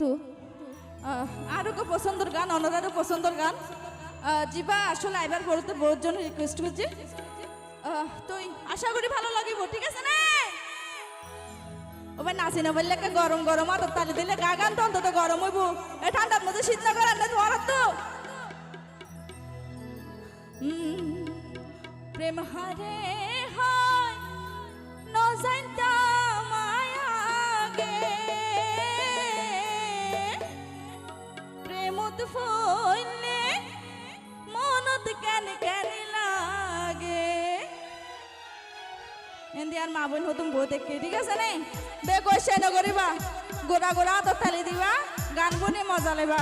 তো আরও কো পছন্দর গান অনরারও পছন্দর গান। জিবা, আসলে আইবার পড়তে বহুত জন রিকোয়েস্ট করছে। তুই আশা করি ভালো লাগিব, ঠিক আছে না? ওবার নাচি না বললে গরম গরম আদর তালি দিলে গা গান তো অন্তত গরম হইব। এ ঠান্ডার মধ্যে শীত না করার না তোমার তো প্রেম হারে হয় নজাইতা এন্দি আর মা বোন হতুম বউ দেখি ঠিক আছে নে? বে কইছে নগরিবা গোড়া গোড়া তো তালি দিবা, গান গুনি মজা লেবা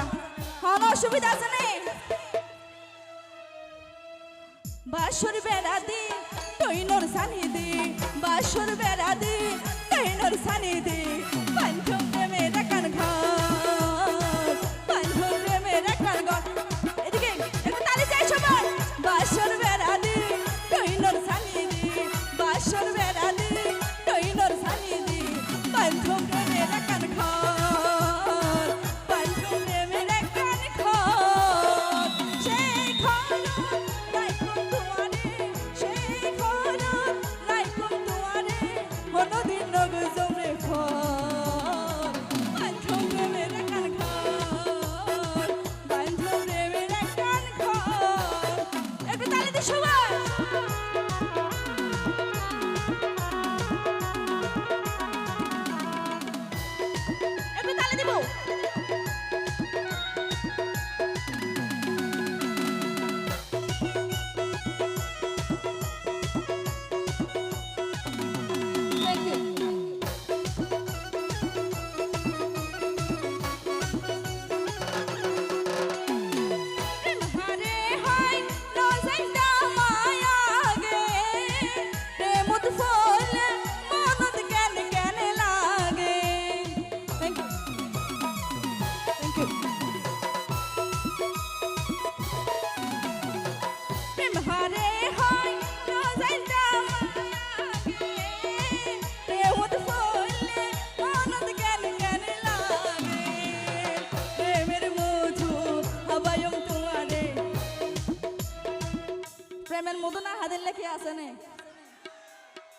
হন অসুবিধা আছে নে? বাসুর বেড়া দি, তৈনর সানি দি। বাসুর বেড়া দি, তৈনর সানি দি।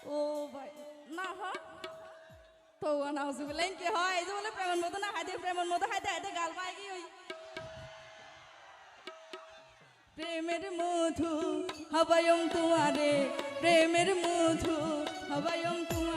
ও ভাই। না হ। তো না হসবিলাইন কি হয়? এই যে বলে প্রেমের মধু না হাতে প্রেমের মধু হাতে হাতে গাল পাই কি ওই? প্রেমের মধু হবায়ম তোমারে। প্রেমের মধু হবায়ম তোমারে।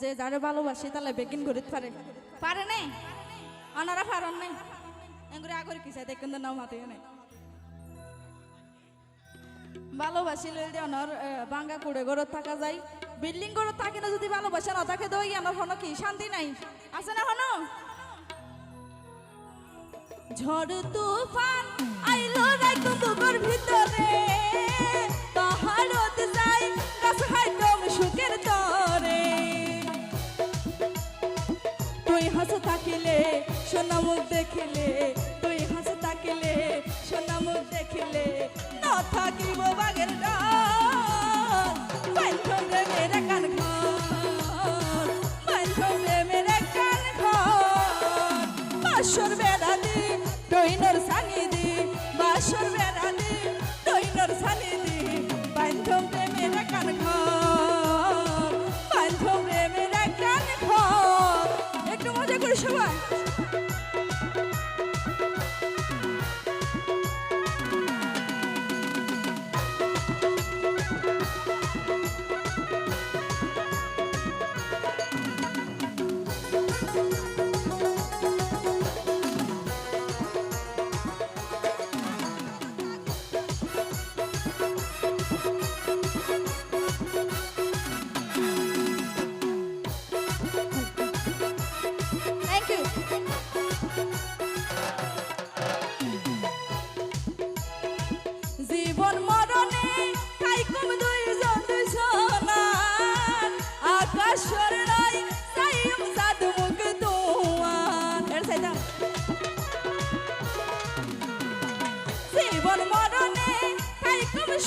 যে যারে ভালোবাসে তাহলে বেগিন ঘুরিতে পারে। পারে নাই? অনারা পারন নাই? এগুলো আগরে কিসে দেখুন নাও মাতে নাই। ভালোবাসি লইলে অনর বাঙ্গা কুড়ে ঘরত থাকা যায়। বিল্ডিং ঘরত থাকে না, যদি ভালোবাসা না থাকে, তো ইয়ানোর হনো কি? শান্তি নাই। আছে না হনো? ঝড় তুফান আইলো রাইকো বুকুর ভিতরে। পাহাড়ত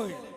Lord.